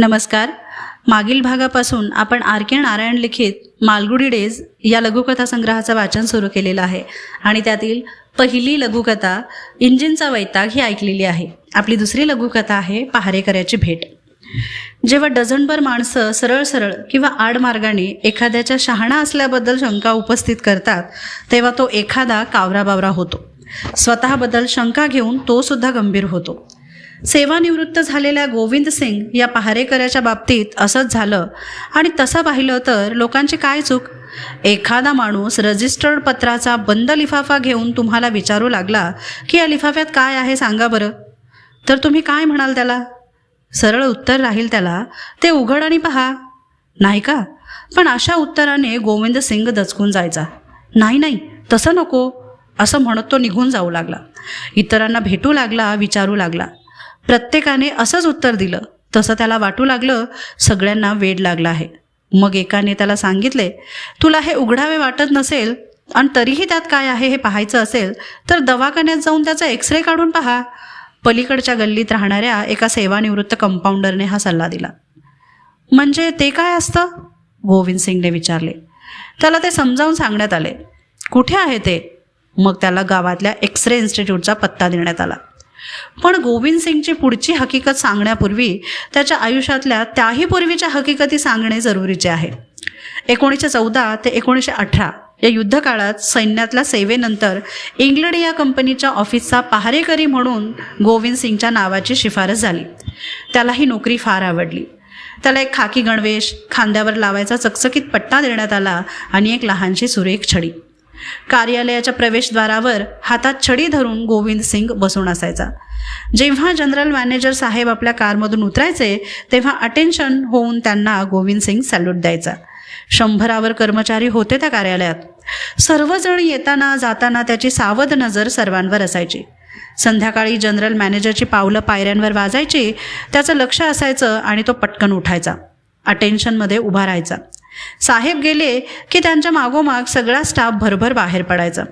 नमस्कार. मागील भागापासून आपण आर के नारायण लिखित मालगुडी डेज या लघुकथा संग्रहाचं वाचन सुरू केलेलं आहे. आणि त्यातील पहिली लघुकथा इंजिनचा वैताग ही ऐकलेली आहे. आपली दुसरी लघुकथा आहे पहारेकऱ्याची भेट. जेव्हा डझनभर माणसं सरळ सरळ किंवा आडमार्गाने एखाद्याच्या शहाणा असल्याबद्दल शंका उपस्थित करतात तेव्हा तो एखादा कावराबावरा होतो. स्वतःबद्दल शंका घेऊन तो सुद्धा गंभीर होतो. सेवानिवृत्त झालेल्या गोविंद सिंग या पहारेकऱ्याच्या बाबतीत असंच झालं. आणि तसं पाहिलं तर लोकांची काय चूक? एखादा माणूस रजिस्टर्ड पत्राचा बंद लिफाफा घेऊन तुम्हाला विचारू लागला की या लिफाफ्यात काय आहे सांगा बरं. तर तुम्ही काय म्हणाल त्याला? सरळ उत्तर राहील त्याला ते उघड आणि पहा. नाही का? पण अशा उत्तराने गोविंद सिंग दचकून जायचा. नाही नाही तसं नको. असं म्हणत तो निघून जाऊ लागला. इतरांना भेटू लागला विचारू लागला. प्रत्येकाने असंच उत्तर दिलं. तसं त्याला वाटू लागलं सगळ्यांना वेड लागला आहे. मग एकाने त्याला सांगितले तुला हे उघडावे वाटत नसेल आणि तरीही त्यात काय आहे हे पाहायचं असेल तर दवाखान्यात जाऊन त्याचा एक्सरे काढून पहा. पलीकडच्या गल्लीत राहणाऱ्या एका सेवानिवृत्त कंपाऊंडरने हा सल्ला दिला. म्हणजे ते काय असतं? गोविंद सिंगने विचारले. त्याला ते समजावून सांगण्यात आले. कुठे आहे ते? मग त्याला गावातल्या एक्सरे इन्स्टिट्यूटचा पत्ता देण्यात आला. पण गोविंद सिंगची पुढची हकीकत सांगण्यापूर्वी त्याच्या आयुष्यातल्या त्याही पूर्वीच्या हकीकती सांगणे जरुरीचे आहे. एकोणीसशे चौदा ते एकोणीसशे अठरा या युद्धकाळात सैन्यातल्या सेवेनंतर इंग्लंड या कंपनीच्या ऑफिसचा पहारेकरी म्हणून गोविंद सिंगच्या नावाची शिफारस झाली. त्याला ही नोकरी फार आवडली. त्याला एक खाकी गणवेश खांद्यावर लावायचा चकचकीत पट्टा देण्यात आला आणि एक लहानशी सुरेख छडी. कार्यालयाच्या प्रवेशद्वारावर हातात छडी धरून गोविंद सिंग बसून असायचा. जेव्हा जनरल मॅनेजर साहेब आपल्या कारमधून उतरायचे तेव्हा अटेन्शन होऊन त्यांना गोविंद सिंग सॅल्यूट द्यायचा. शंभरावर कर्मचारी होते त्या कार्यालयात. सर्वजण येताना जाताना त्याची सावध नजर सर्वांवर असायची. संध्याकाळी जनरल मॅनेजरची पावलं पायऱ्यांवर वाजायची त्याचं लक्ष असायचं आणि तो पटकन उठायचा. अटेन्शनमध्ये उभा राहायचा. साहेब गेले की त्यांच्या मागोमाग सगळा स्टाफ भरभर बाहेर पडायचा.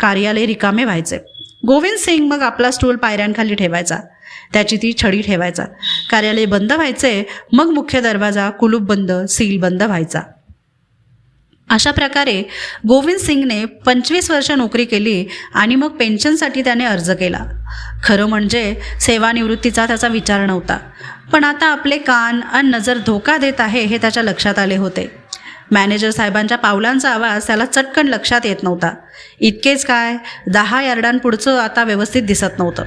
कार्यालय रिकामे व्हायचे. गोविंद सिंग मग आपला स्टूल पायऱ्यांखाली ठेवायचा. त्याची ती छडी ठेवायचा. कार्यालय बंद व्हायचे मग मुख्य दरवाजा कुलूप बंद सील बंद व्हायचा. अशा प्रकारे गोविंद सिंगने पंचवीस वर्ष नोकरी केली आणि मग पेन्शनसाठी त्याने अर्ज केला. खरं म्हणजे सेवानिवृत्तीचा त्याचा विचार नव्हता. पण आता आपले कान आणि नजर धोका देत आहे हे त्याच्या लक्षात आले होते. मॅनेजर साहेबांच्या पावलांचा आवाज त्याला चटकन लक्षात येत नव्हता. इतकेच काय दहा यार्डांपुढचं आता व्यवस्थित दिसत नव्हतं.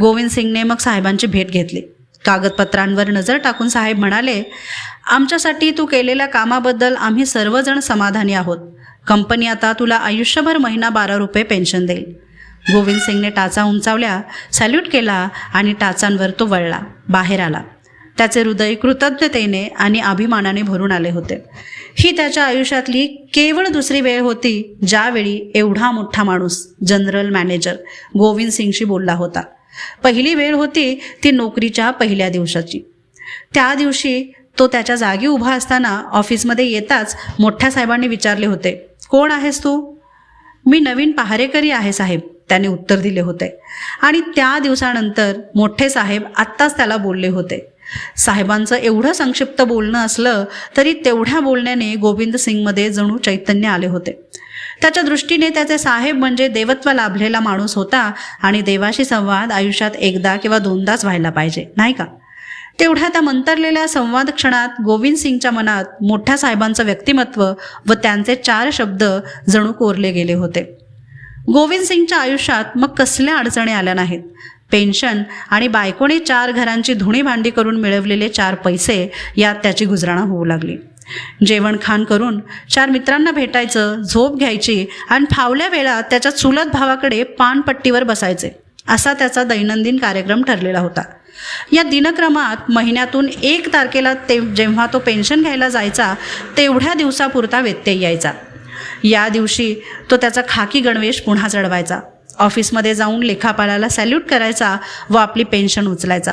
गोविंद सिंगने मग साहेबांची भेट घेतली. कागदपत्रांवर नजर टाकून साहेब म्हणाले आमच्यासाठी तू केलेल्या कामाबद्दल आम्ही सर्वजण समाधानी आहोत. कंपनी आता तुला आयुष्यभर महिना बारा रुपये पेन्शन देईल. गोविंद सिंगने टाचा उंचावल्या सॅल्यूट केला आणि टाचांवर तो वळला बाहेर आला. त्याचे हृदय कृतज्ञतेने आणि अभिमानाने भरून आले होते. ही त्याच्या आयुष्यातली केवळ दुसरी वेळ होती ज्यावेळी एवढा मोठा माणूस जनरल मॅनेजर गोविंद सिंगशी बोलला होता. पहिली वेळ होती ती नोकरीच्या पहिल्या दिवसाची. त्या दिवशी तो त्याच्या जागी उभा असताना ऑफिसमध्ये येताच मोठ्या साहेबांनी विचारले होते कोण आहेस तू? मी नवीन पहारेकरी आहे साहेब त्याने उत्तर दिले होते. आणि त्या दिवसानंतर मोठे साहेब आत्ताच त्याला बोलले होते. साहेबांचं एवढं संक्षिप्त बोलणं असलं तरी तेवढ्या बोलण्याने गोविंद सिंगमध्ये जणू चैतन्य आले होते. त्याच्या दृष्टीने त्याचे साहेब म्हणजे देवत्व लाभलेला माणूस होता आणि देवाशी संवाद आयुष्यात एकदा किंवा दोनदाच व्हायला पाहिजे नाही का? तेवढ्या त्या मंतरलेल्या संवाद क्षणात गोविंद सिंगच्या मनात मोठ्या साहेबांचं व्यक्तिमत्व व त्यांचे चार शब्द जणू कोरले गेले होते. गोविंद सिंगच्या आयुष्यात मग कसल्या अडचणी आल्या नाहीत? पेन्शन आणि बायकोने चार घरांची धुणी भांडी करून मिळवलेले चार पैसे यात त्याची गुजराणा होऊ लागली. जेवण खाण करून चार मित्रांना भेटायचं झोप घ्यायची आणि फावल्या वेळात त्याच्या चुलत भावाकडे पानपट्टीवर बसायचे. असा त्याचा दैनंदिन कार्यक्रम ठरलेला होता. या दिनक्रमात महिन्यातून एक तारखेला ते जेव्हा तो पेन्शन घ्यायला जायचा तेवढ्या दिवसापुरता व्यत्यय यायचा. या दिवशी तो त्याचा खाकी गणवेश पुन्हा चढवायचा. ऑफिसमध्ये जाऊन लेखापालाला सॅल्यूट करायचा व आपली पेन्शन उचलायचा.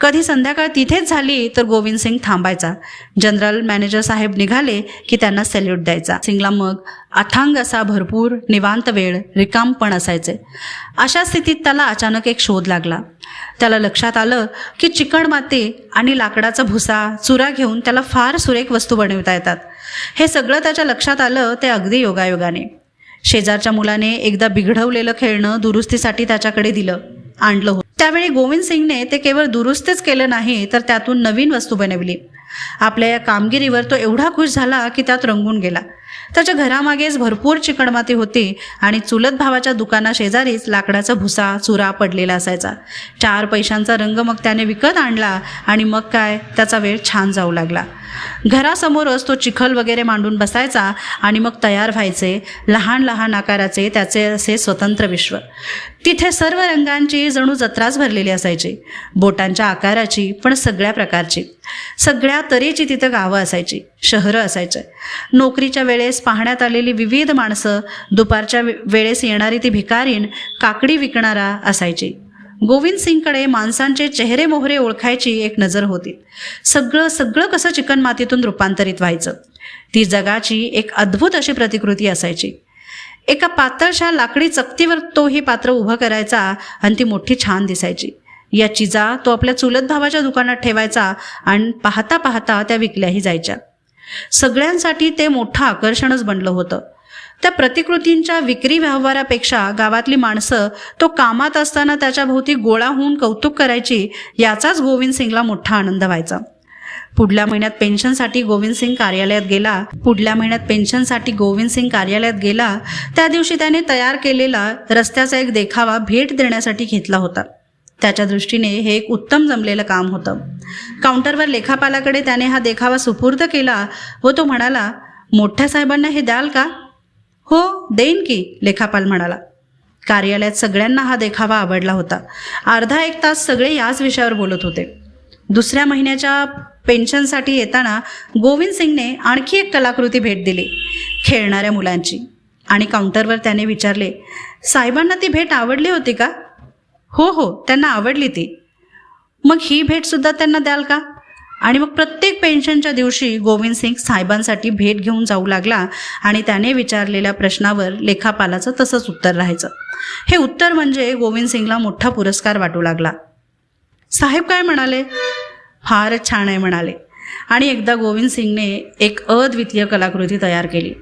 कधी संध्याकाळ तिथेच झाली तर गोविंद सिंग थांबायचा. जनरल मॅनेजर साहेब निघाले की त्यांना सॅल्यूट द्यायचा. सिंगला मग अथांग असा भरपूर निवांत वेळ रिकामपण असायचे. अशा स्थितीत त्याला अचानक एक शोध लागला. त्याला लक्षात आलं की चिकण माती आणि लाकडाचा भुसा चुरा घेऊन त्याला फार सुरेख वस्तू बनवता येतात. हे सगळं त्याच्या लक्षात आलं ते अगदी योगायोगाने. शेजारच्या मुलाने एकदा बिघडवलेलं खेळणं दुरुस्तीसाठी त्याच्याकडे दिलं. आणलं होतं. त्यावेळी गोविंद सिंगने ते केवळ दुरुस्तच केलं नाही तर त्यातून नवीन वस्तू बनविली. आपल्या या कामगिरीवर तो एवढा खुश झाला की त्यात रंगून गेला. त्याच्या घरामागेच भरपूर चिकणमाती होती आणि चुलत भावाच्या दुकाना शेजारीच लाकडाचा भुसा चुरा पडलेला असायचा. चार पैशांचा रंग मग त्याने विकत आणला आणि मग काय? त्याचा वेळ छान जाऊ लागला. घरासमोरच तो चिखल वगैरे मांडून बसायचा आणि मग तयार व्हायचे लहान लहान आकाराचे त्याचे असे स्वतंत्र विश्व. तिथे सर्व रंगांची जणू जत्राच भरलेली असायची. बोटांच्या आकाराची पण सगळ्या प्रकारची. सगळ्या तऱ्हेची तिथं गावं असायची. शहरं असायचे. नोकरीच्या वेळेस पाहण्यात आलेली विविध माणसं दुपारच्या वे- वेळेस येणारी ती भिकारीण काकडी विकणारा असायची. गोविंद सिंगकडे माणसांचे चेहरे मोहरे ओळखायची एक नजर होती. सगळं सगळं कसं चिकन मातीतून रूपांतरित व्हायचं? ती जगाची एक अद्भुत अशी प्रतिकृती असायची. एका पातळशा लाकडी चकतीवर तो ही पात्र उभं करायचा आणि ती मोठी छान दिसायची. या चिजा तो आपल्या चुलत भावाच्या दुकानात ठेवायचा आणि पाहता पाहता त्या विकल्याही जायच्या. सगळ्यांसाठी ते मोठं आकर्षणच बनलं होतं. त्या प्रतिकृतींच्या विक्री व्यवहारापेक्षा गावातली माणसं तो कामात असताना त्याच्या भोवती गोळा होऊन कौतुक करायची याचाच गोविंद सिंगला मोठा आनंद व्हायचा. पुढल्या महिन्यात पेन्शनसाठी गोविंद सिंग कार्यालयात गेला. पुढल्या महिन्यात पेन्शनसाठी गोविंद सिंग कार्यालयात गेला. त्या दिवशी त्याने तयार केलेला रस्त्याचा एक देखावा भेट देण्यासाठी घेतला होता. त्याच्या दृष्टीने हे एक उत्तम जमलेलं काम होतं. काउंटरवर लेखापालाकडे त्याने हा देखावा सुपूर्द केला व तो म्हणाला मोठ्या साहेबांना हे द्याल का? हो देईन की लेखापाल म्हणाला. कार्यालयात सगळ्यांना हा देखावा आवडला होता. अर्धा एक तास सगळे याच विषयावर बोलत होते. दुसऱ्या महिन्याच्या पेन्शनसाठी येताना गोविंद सिंगने आणखी एक कलाकृती भेट दिली खेळणाऱ्या मुलांची. आणि काउंटरवर त्याने विचारले साहेबांना ती भेट आवडली होती का? हो हो त्यांना आवडली ती. मग ही भेटसुद्धा त्यांना द्याल का? आणि मग प्रत्येक पेन्शनच्या दिवशी गोविंद सिंग साहेबांसाठी भेट घेऊन जाऊ लागला आणि त्याने विचारलेल्या प्रश्नावर लेखापालाचं तसंच उत्तर राहायचं. हे उत्तर म्हणजे गोविंद सिंगला मोठा पुरस्कार वाटू लागला. साहेब काय म्हणाले? फारच छान आहे म्हणाले. आणि एकदा गोविंद सिंगने एक अद्वितीय कलाकृती तयार केली.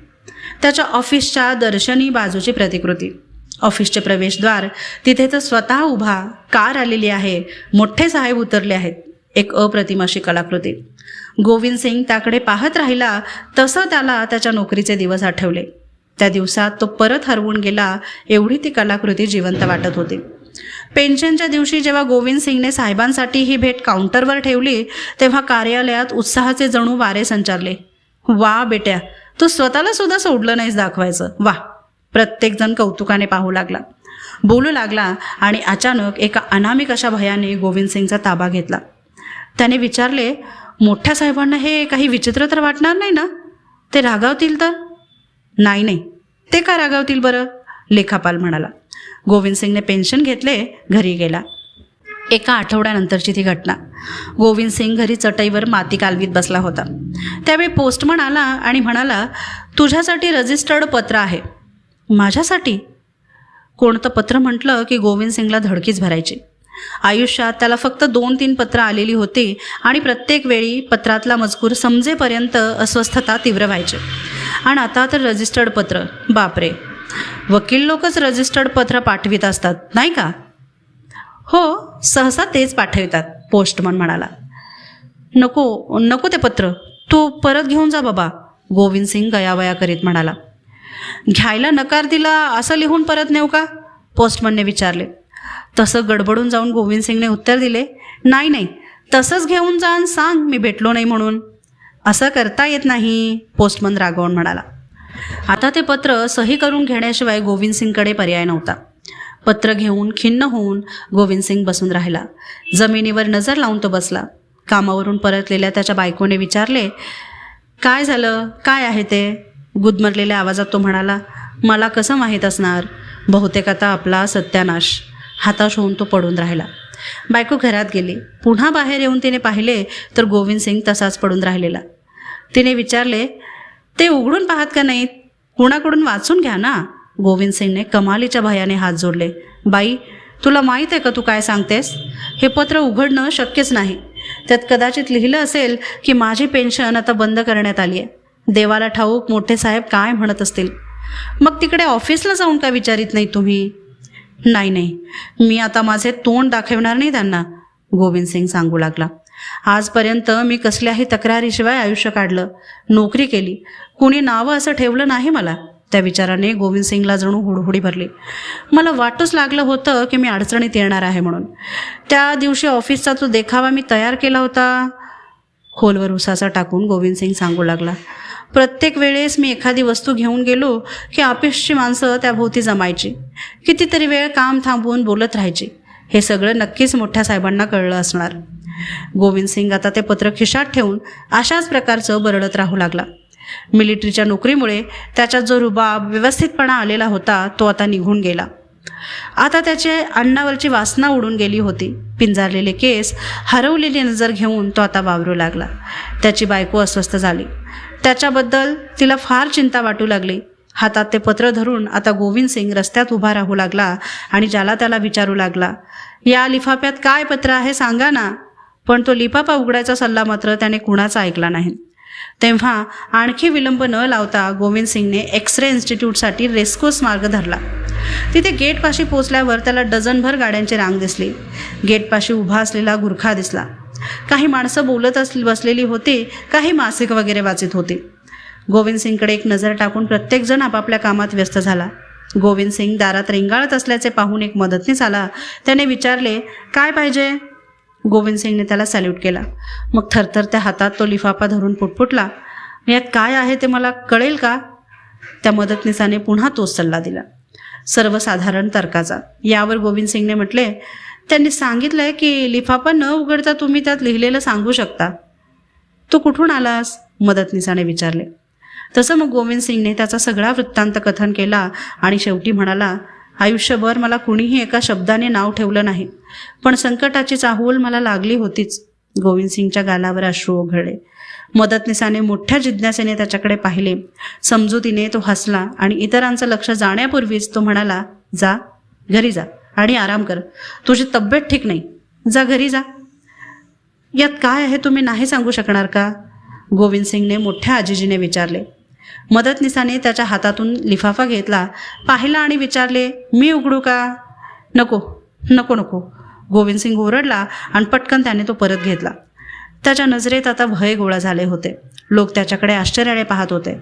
त्याच्या ऑफिसच्या दर्शनी बाजूची प्रतिकृती. ऑफिसचे प्रवेशद्वार तिथे तर स्वतः उभा कार आलेली आहे. मोठे साहेब उतरले आहेत. एक अप्रतिम अशी कलाकृती. गोविंद सिंग त्याकडे पाहत राहिला. तसं त्याला त्याच्या नोकरीचे दिवस आठवले. त्या दिवसात तो परत हरवून गेला एवढी ती कलाकृती जिवंत वाटत होती. पेन्शनच्या दिवशी जेव्हा गोविंद सिंगने साहेबांसाठी ही भेट काउंटरवर ठेवली तेव्हा कार्यालयात उत्साहाचे जणू वारे संचारले. वा बेट्या तू स्वतःला सुद्धा सोडलं नाहीस दाखवायचं. वा. प्रत्येकजण कौतुकाने पाहू लागला. बोलू लागला आणि अचानक एका अनामिक अशा भयाने गोविंद सिंगचा ताबा घेतला. त्याने विचारले मोठ्या साहेबांना हे काही विचित्र तर वाटणार नाही ना? ते रागावतील तर? नाही नाही. ते का रागावतील बरं? लेखापाल म्हणाला. गोविंद सिंगने पेन्शन घेतले घरी गेला. एका आठवड्यानंतरची ती घटना. गोविंद सिंग घरी चटईवर माती कालवीत बसला होता. त्यावेळी पोस्टमन आला आणि म्हणाला तुझ्यासाठी रजिस्टर्ड पत्र आहे. माझ्यासाठी? कोणतं पत्र म्हटलं की गोविंद सिंगला धडकीच भरायची? आयुष्यात त्याला फक्त दोन तीन पत्र आलेली होती आणि प्रत्येक वेळी पत्रातला मजकूर समजेपर्यंत अस्वस्थता तीव्र व्हायची. आणि आता तर रजिस्टर्ड पत्र. बापरे. वकील लोकच रजिस्टर्ड पत्र पाठवित असतात नाही का? हो सहसा तेच पाठवितात पोस्टमन म्हणाला. नको नको ते पत्र. तू परत घेऊन जा बाबा गोविंद सिंग गयावया करीत म्हणाला. घ्यायला नकार दिला असं लिहून परत नेऊ का? पोस्टमनने विचारले. तसं गडबडून जाऊन गोविंद सिंगने उत्तर दिले नाही नाही तसंच घेऊन जा आणि सांग मी भेटलो नाही म्हणून. असं करता येत नाही पोस्टमन रागवून म्हणाला. आता ते पत्र सही करून घेण्याशिवाय गोविंद सिंगकडे पर्याय नव्हता. पत्र घेऊन खिन्न होऊन गोविंद सिंग बसून राहिला. जमिनीवर नजर लावून तो बसला. कामावरून परतलेल्या त्याच्या बायकोने विचारले काय झालं? काय आहे ते? गुदमरलेल्या आवाजात तो म्हणाला मला कसं माहीत असणार? बहुतेक आता आपला सत्यानाश हाताश होऊन तो पडून राहिला. बायको घरात गेली. पुन्हा बाहेर येऊन तिने पाहिले तर गोविंद सिंग तसाच पडून राहिलेला. तिने विचारले ते उघडून पाहत का नाहीत? कुणाकडून वाचून घ्या ना. गोविंद सिंगने कमालीच्या भयाने हात जोडले बाई तुला माहीत आहे का तू काय सांगतेस? हे पत्र उघडणं शक्यच नाही. त्यात कदाचित लिहिलं असेल की माझी पेन्शन आता बंद करण्यात आली आहे. देवाला ठाऊक मोठे साहेब काय म्हणत असतील? मग तिकडे ऑफिसला जाऊन का विचारित नाही तुम्ही? नाही नाही. मी आता माझे तोंड दाखवणार नाही त्यांना गोविंद सिंग सांगू लागला. आजपर्यंत मी कसल्याही तक्रारीशिवाय आयुष्य काढलं नोकरी केली. कुणी नावं असं ठेवलं नाही मला. त्या विचाराने गोविंद सिंगला जणू हुडहुडी भरली. मला वाटूच लागलं होतं की मी अडचणीत येणार आहे म्हणून. त्या दिवशी ऑफिसचा तो देखावा मी तयार केला होता. खोलवर उसाचा टाकून गोविंद सिंग सांगू लागला. प्रत्येक वेळेस मी एखादी वस्तू घेऊन गेलो की ऑफिसची माणसं त्याभोवती जमायची. कितीतरी वेळ काम थांबवून बोलत राहायची. हे सगळं नक्कीच मोठ्या साहेबांना कळलं असणार. गोविंद सिंग आता ते पत्र खिशात ठेवून अशाच प्रकारचं बरळत राहू लागला. मिलिटरीच्या नोकरीमुळे त्याच्यात जो रुबाब व्यवस्थितपणा आलेला होता तो आता निघून गेला. आता त्याचे अन्नावरची वासना उडून गेली होती. पिंजारलेले केस हरवलेली नजर घेऊन तो आता वावरू लागला. त्याची बायको अस्वस्थ झाली. त्याच्याबद्दल तिला फार चिंता वाटू लागली. हातात ते पत्र धरून आता गोविंद सिंग रस्त्यात उभा राहू लागला आणि ज्याला त्याला विचारू लागला या लिफाफ्यात काय पत्र आहे सांगा ना. पण तो लिफाफा उघडायचा सल्ला मात्र त्याने कुणाचा ऐकला नाही. तेव्हा आणखी विलंब न लावता गोविंद सिंगने एक्स रे इन्स्टिट्यूटसाठी रेस्कोस मार्ग धरला. तिथे गेटपाशी पोचल्यावर त्याला डझनभर गाड्यांची रांग दिसली. गेटपाशी उभा असलेला गुरखा दिसला. काही माणसं बोलत असली बसलेली होती काही मासिक वगैरे वाचित होते. गोविंद सिंगकडे एक नजर टाकून प्रत्येकजण आपापल्या कामात व्यस्त झाला. गोविंद सिंग दारात रेंगाळत असल्याचे पाहून एक मदतनीस आला. त्याने विचारले काय पाहिजे? गोविंद सिंगने त्याला सॅल्यूट केला. मग थरथर त्या हातात तो लिफाफा धरून पुटपुटला यात काय आहे ते मला कळेल का? त्या मदतनीसाने पुन्हा तोच सल्ला दिला. सर्वसाधारण तर्काचा. यावर गोविंद सिंगने म्हटले त्यांनी सांगितलंय की लिफाफा न उघडता तुम्ही त्यात लिहिलेलं सांगू शकता. तू कुठून आलास? मदतनीसाने विचारले. तसं मग गोविंद सिंगने त्याचा सगळा वृत्तांत कथन केला आणि शेवटी म्हणाला आयुष्यभर मला कुणीही एका शब्दाने नाव ठेवलं नाही. पण संकटाची चाहूल मला लागली होतीच गोविंदसिंगच्या गालावर अश्रू ओघळले. मदतनीसाने मोठ्या जिज्ञासेने त्याच्याकडे पाहिले. समजुतीने तो हसला आणि इतरांचं लक्ष जाण्यापूर्वीच तो म्हणाला जा घरी जा आणि आराम कर. तुझी तब्येत ठीक नाही. जा घरी जा. यात काय आहे? तुम्ही नाही सांगू शकणार का? गोविंद सिंगने मोठ्या आजीजीने विचारले. मदतनीसाने त्याच्या हातातून लिफाफा घेतला. पाहिला आणि विचारले मी उघडू का? नको नको नको. गोविंद सिंग ओरडला आणि पटकन त्याने तो परत घेतला. त्याच्या नजरेत आता भय गोळा झाले होते. लोक त्याच्याकडे आश्चर्याने पाहत होते.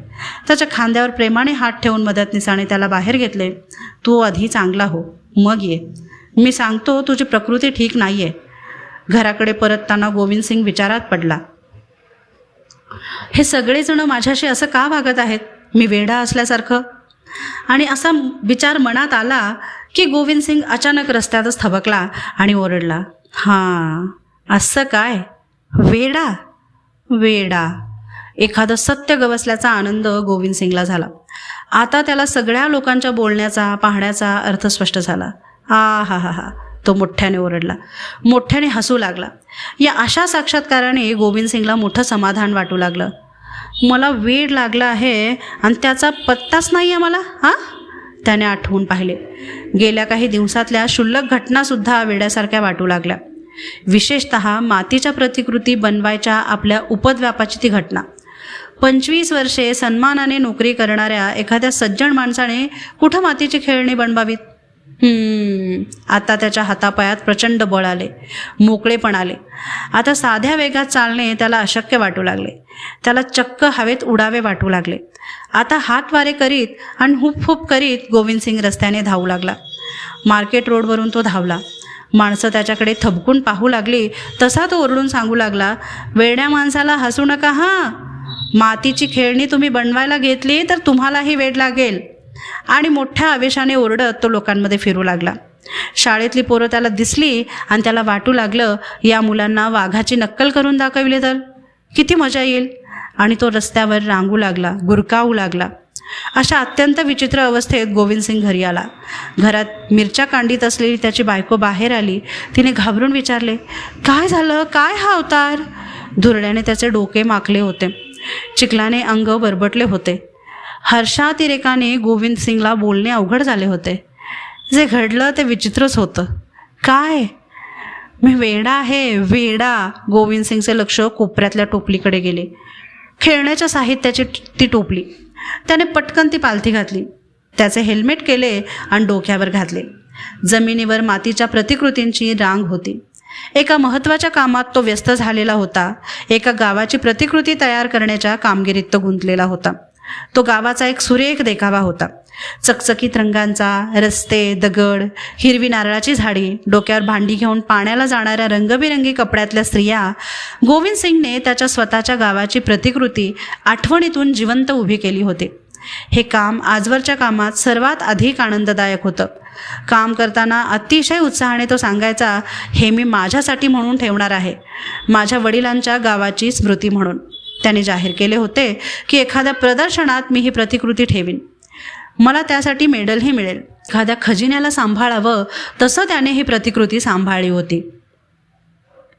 त्याच्या खांद्यावर प्रेमाने हात ठेवून मदतनीसाने त्याला बाहेर घेतले. तू आधी चांगला हो मग ये. मी सांगतो तुझी प्रकृती ठीक नाही आहे घराकडे परतताना गोविंद सिंग विचारात पडला. हे सगळेजण माझ्याशी असं का वागत आहेत? मी वेडा असल्यासारखं? आणि असा विचार मनात आला की गोविंद सिंग अचानक रस्त्यातच थबकला आणि ओरडला हां असं काय? वेडा? वेडा. एखादं सत्य गवसल्याचा आनंद गोविंद सिंगला झाला. आता त्याला सगळ्या लोकांच्या बोलण्याचा पाहण्याचा अर्थ स्पष्ट झाला. आ हा हा हा. तो मोठ्याने ओरडला. मोठ्याने हसू लागला. या अशा साक्षात्काराने गोविंद सिंगला मोठं समाधान वाटू लागलं. मला वेळ लागला आहे आणि त्याचा पत्ताच नाही आहे मला हां? त्याने आठवून पाहिले. गेल्या काही दिवसातल्या क्षुल्लक घटनासुद्धा वेड्यासारख्या वाटू लागल्या. विशेषत मातीच्या प्रतिकृती बनवायच्या आपल्या उपद्व्यापाची ती घटना. पंचवीस वर्षे सन्मानाने नोकरी करणाऱ्या एखाद्या सज्जन माणसाने कुठं मातीची खेळणी बनवावीत? आता त्याच्या हातापायात प्रचंड बळ आले. मोकळेपण आले. आता साध्या वेगात चालणे त्याला अशक्य वाटू लागले. त्याला चक्क हवेत उडावे वाटू लागले. आता हात वारे करीत आणि हुप हुप करीत गोविंद सिंग रस्त्याने धावू लागला. मार्केट रोडवरून तो धावला. माणसं त्याच्याकडे थबकून पाहू लागली. तसा तो ओरडून सांगू लागला वेड्या माणसाला हसू नका हां. मातीची खेळणी तुम्ही बनवायला घेतली तर तुम्हालाही वेड लागेल. आणि मोठ्या आवेशाने ओरडत तो लोकांमध्ये फिरू लागला. शाळेतली पोरं त्याला दिसली आणि त्याला वाटू लागलं या मुलांना वाघाची नक्कल करून दाखविले तर? किती मजा येईल? आणि तो रस्त्यावर रांगू लागला गुरकावू लागला. अशा अत्यंत विचित्र अवस्थेत गोविंद सिंग घरी आला. घरात मिरच्या कांडीत असलेली त्याची बायको बाहेर आली. तिने घाबरून विचारले काय झालं? काय हा अवतार? धुरड्याने त्याचे डोके माकले होते. चिखलाने अंग बरबटले होते. हर्षातिरेकाने गोविंद सिंगला बोलणे अवघड झाले होते. जे घडलं ते विचित्रच होतं. काय? मी वेडा आहे वेडा गोविंद सिंगचे लक्ष कोपऱ्यातल्या टोपलीकडे गेले. खेळण्याच्या साहित्याची ती टोपली. त्याने पटकन ती पालथी घातली. त्याचे हेल्मेट केले आणि डोक्यावर घातले. जमिनीवर मातीच्या प्रतिकृतींची रांग होती. एका महत्त्वाच्या कामात तो व्यस्त झालेला होता. एका गावाची प्रतिकृती तयार करण्याच्या कामगिरीत तो गुंतलेला होता. तो गावाचा एक सुरेख देखावा होता. चकचकीत रंगांचा रस्ते दगड हिरवी नारळाची झाडी डोक्यावर भांडी घेऊन पाण्याला जाणाऱ्या रंगबिरंगी कपड्यातल्या स्त्रिया गोविंद सिंगने त्याच्या स्वतःच्या गावाची प्रतिकृती आठवणीतून जिवंत उभी केली होती. हे काम आजवरच्या कामात सर्वात अधिक आनंददायक होतं. काम करताना अतिशय उत्साहाने तो सांगायचा हे मी माझ्यासाठी म्हणून ठेवणार आहे. माझ्या वडिलांच्या गावाची स्मृती म्हणून. त्याने जाहीर केले होते की एखाद्या प्रदर्शनात मी ही प्रतिकृती ठेवीन. मला त्यासाठी मेडलही मिळेल. एखाद्या खजिन्याला सांभाळावं तसं त्याने ही प्रतिकृती सांभाळली होती.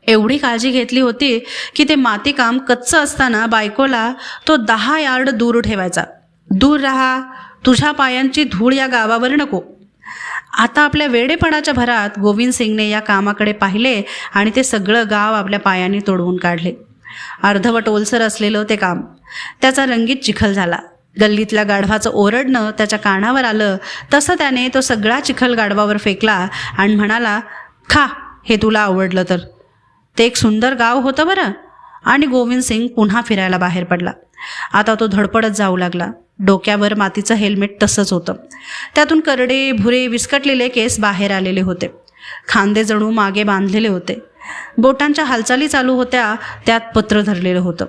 एवढी काळजी घेतली होती की ते मातीकाम कच्चं असताना बायकोला तो दहा यार्ड दूर ठेवायचा. दूर राहा तुझ्या पायांची धूळ या गावावर नको. आता आपल्या वेडेपणाच्या भरात गोविंद सिंगने या कामाकडे पाहिले आणि ते सगळं गाव आपल्या पायांनी तोडवून काढले. अर्धवट ओलसर असलेलं ते काम. त्याचा रंगीत चिखल झाला. गल्लीतल्या गाढवाचं ओरडणं त्याच्या कानावर आलं. तसं त्याने तो सगळा चिखल गाढवावर फेकला आणि म्हणाला खा हे तुला आवडलं तर. ते एक सुंदर गाव होतं बरं. आणि गोविंद सिंग पुन्हा फिरायला बाहेर पडला. आता तो धडपडत जाऊ लागला. डोक्यावर मातीचं हेल्मेट तसंच होतं. त्यातून करडे भुरे विस्कटलेले केस बाहेर आलेले होते. खांदे जणू मागे बांधलेले होते. बोटांच्या हालचाली चालू होत्या त्यात पत्र धरलेलं होतं.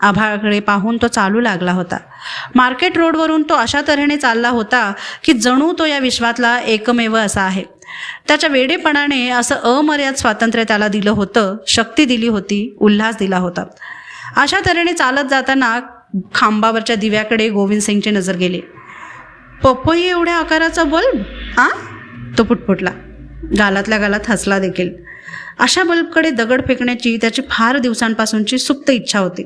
आभाळाकडे पाहून तो चालू लागला होता. मार्केट रोडवरून तो अशा तऱ्हेने चालला होता की जणू तो या विश्वातला एकमेव असा आहे. त्याच्या वेडेपणाने असं अमर्याद स्वातंत्र्य त्याला दिलं होतं शक्ती दिली होती उल्हास दिला होता. अशा तऱ्हेने चालत जाताना खांबावरच्या दिव्याकडे गोविंद सिंगची नजर गेली. पपई एवढ्या आकाराचा बल्ब आ तो पुटपुटला. गालातल्या गालात हसला देखील. अशा बल्बकडे दगड फेकण्याची त्याची फार दिवसांपासूनची सुप्त इच्छा होती.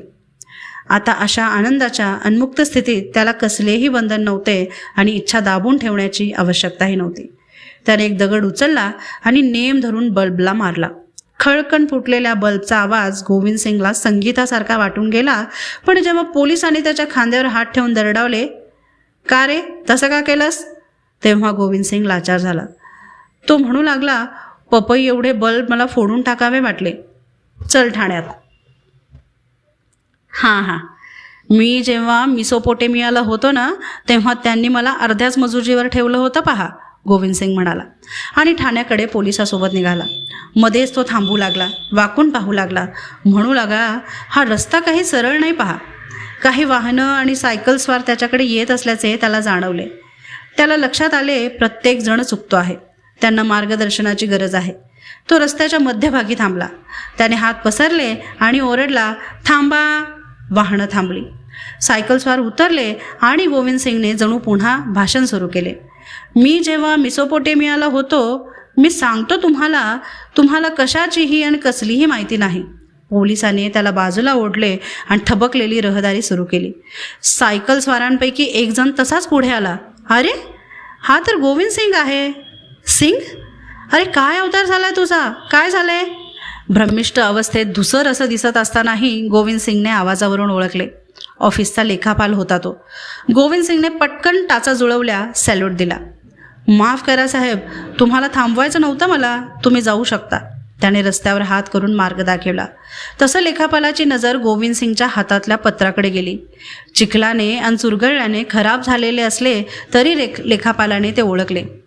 आता अशा आनंदाच्या अनमुक्त स्थितीत त्याला कसलेही बंधन नव्हते आणि इच्छा दाबून ठेवण्याची आवश्यकताही नव्हती. त्याने एक दगड उचलला आणि नेम धरून बल्बला मारला. खळकण फुटलेल्या बल्बचा आवाज गोविंद सिंगला संगीतासारखा वाटून गेला पण जेव्हा पोलिसांनी त्याच्या खांद्यावर हात ठेवून दरडावले का रे तसं का केलंस? तेव्हा गोविंद सिंग लाचार झाला. तो म्हणू लागला पपई एवढे बल्ब मला फोडून टाकावे वाटले. चल ठाण्यात. हां हां. मी जेव्हा मिसोपोटेमियाला होतो ना तेव्हा त्यांनी मला अर्ध्याच मजुरीवर ठेवलं होतं पहा गोविंद सिंग म्हणाला. आणि ठाण्याकडे पोलिसासोबत निघाला. मध्येच तो थांबू लागला वाकून पाहू लागला. म्हणू लागला हा रस्ता काही सरळ नाही पहा. काही वाहनं आणि सायकलस्वार त्याच्याकडे येत असल्याचे त्याला जाणवले. त्याला लक्षात आले प्रत्येक जण चुकतो आहे. त्यांना मार्गदर्शनाची गरज आहे. तो रस्त्याच्या मध्यभागी थांबला. त्याने हात पसरले आणि ओरडला थांबा. वाहनं थांबली. सायकलस्वार उतरले आणि गोविंद सिंगने जणू पुन्हा भाषण सुरू केले. मी जेव्हा मिसोपोटेमियाला होतो मी सांगतो तुम्हाला तुम्हाला कशाचीही आणि कसलीही माहिती नाही. पोलिसाने त्याला बाजूला ओढले आणि ठबकलेली रहदारी सुरू केली. सायकलस्वारांपैकी एकजण तसाच पुढे आला. अरे हा तर गोविंद सिंग आहे. सिंग? अरे काय अवतार झालाय तुझा? काय झालंय? भ्रमिष्ट अवस्थेत धुसर असं दिसत असतानाही गोविंद सिंगने आवाजावरून ओळखले. ऑफिसचा लेखापाल होता तो. गोविंद सिंगने पटकन टाचा जुळवल्या सॅल्यूट दिला. माफ करा साहेब तुम्हाला थांबवायचं नव्हतं मला. तुम्ही जाऊ शकता. त्याने रस्त्यावर हात करून मार्ग दाखवला. तसं लेखापालाची नजर गोविंद सिंगच्या हातातल्या पत्राकडे गेली. चिखलाने आणि चुरगळल्याने खराब झालेले असले तरी लेख लेखापालाने ते ओळखले.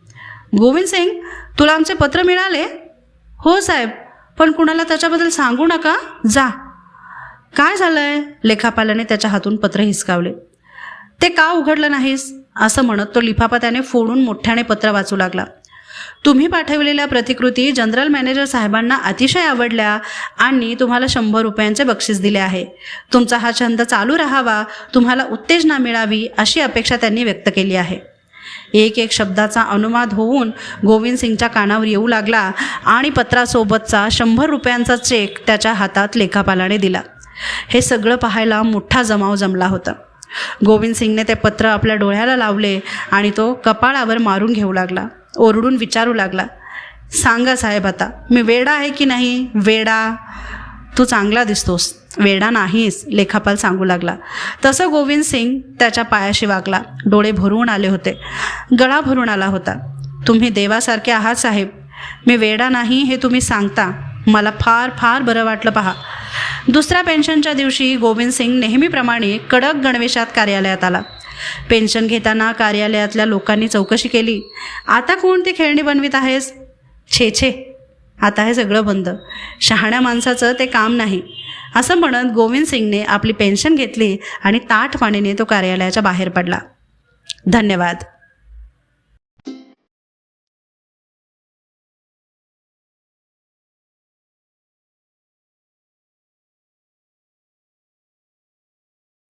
गोविंद सिंग तुला आमचे पत्र मिळाले? हो साहेब. पण कुणाला त्याच्याबद्दल सांगू नका? जा. काय झालंय? लेखापालाने त्याच्या हातून पत्र हिसकावले. ते का उघडलं नाहीस? असं म्हणत तो लिफाफा त्याने फोडून मोठ्याने पत्र वाचू लागला. तुम्ही पाठवलेल्या प्रतिकृती जनरल मॅनेजर साहेबांना अतिशय आवडल्या आणि तुम्हाला शंभर रुपयांचे बक्षीस दिले आहे. तुमचा हा छंद चालू राहावा तुम्हाला उत्तेजना मिळावी अशी अपेक्षा त्यांनी व्यक्त केली आहे. एक एक शब्दाचा अनुवाद होऊन गोविंद सिंगच्या कानावर येऊ लागला आणि पत्रासोबतचा शंभर रुपयांचा चेक त्याच्या हातात लेखापालाने दिला. हे सगळं पाहायला मोठा जमाव जमला होता. गोविंद सिंगने ते पत्र आपल्या डोळ्याला लावले आणि तो कपाळावर मारून घेऊ लागला. ओरडून विचारू लागला सांगा साहेब आता मी वेडा आहे की नाही? वेडा? तू चांगला दिसतोस. वेडा नाहीस लेखापाल सांगू लागला. तसं गोविंद सिंग त्याच्या पायाशी वागला. डोळे भरून आले होते. गळा भरून आला होता. तुम्ही देवासारखे आहात साहेब. मी वेडा नाही हे तुम्ही सांगता. मला फार फार बरं वाटलं पहा. दुसऱ्या पेन्शनच्या दिवशी गोविंद सिंग नेहमीप्रमाणे कडक गणवेशात कार्यालयात आला. पेन्शन घेताना कार्यालयातल्या लोकांनी चौकशी केली. आता कोणती खेळणी बनवित आहेस? छे छे. आता हे सगळं बंद. शहाण्या माणसाचं ते काम नाही. असं म्हणत गोविंद सिंगने आपली पेन्शन घेतली आणि ताठ पाणीने तो कार्यालयाच्या बाहेर पडला. धन्यवाद.